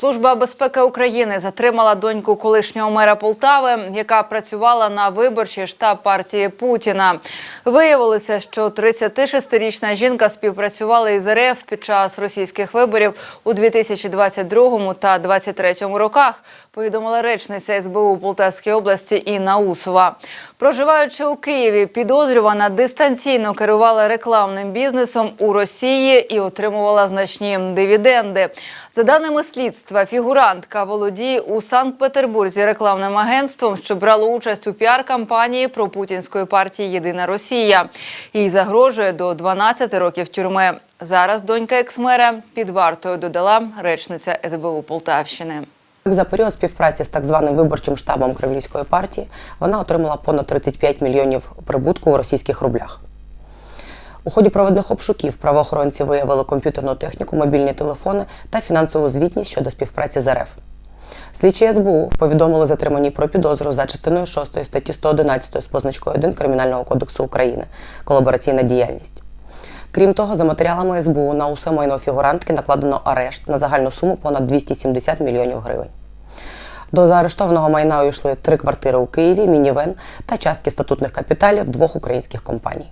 Служба безпеки України затримала доньку колишнього мера Полтави, яка працювала на виборчий штаб партії Путіна. Виявилося, що 36-річна жінка співпрацювала із РФ під час російських виборів у 2022 та 2023 роках. Повідомила речниця СБУ Полтавській області Інна Усова. Проживаючи у Києві, підозрювана дистанційно керувала рекламним бізнесом у Росії і отримувала значні дивіденди. За даними слідства, фігурантка володіє у Санкт-Петербурзі рекламним агентством, що брало участь у піар-кампанії про путінської партії Єдина Росія. Їй загрожує до 12 років тюрми. Зараз донька екс-мера під вартою додала речниця СБУ Полтавщини. За період співпраці з так званим виборчим штабом Кремлівської партії вона отримала понад 35 мільйонів прибутку у російських рублях. У ході проведених обшуків правоохоронці виявили комп'ютерну техніку, мобільні телефони та фінансову звітність щодо співпраці з РФ. Слідчі СБУ повідомили затримані про підозру за частиною 6 статті 111 з позначкою 1 Кримінального кодексу України колабораційна діяльність. Крім того, за матеріалами СБУ на усе майно фігурантки накладено арешт на загальну суму понад 270 мільйонів гривень. До заарештованого майна увійшли три квартири у Києві, мінівен та частки статутних капіталів двох українських компаній.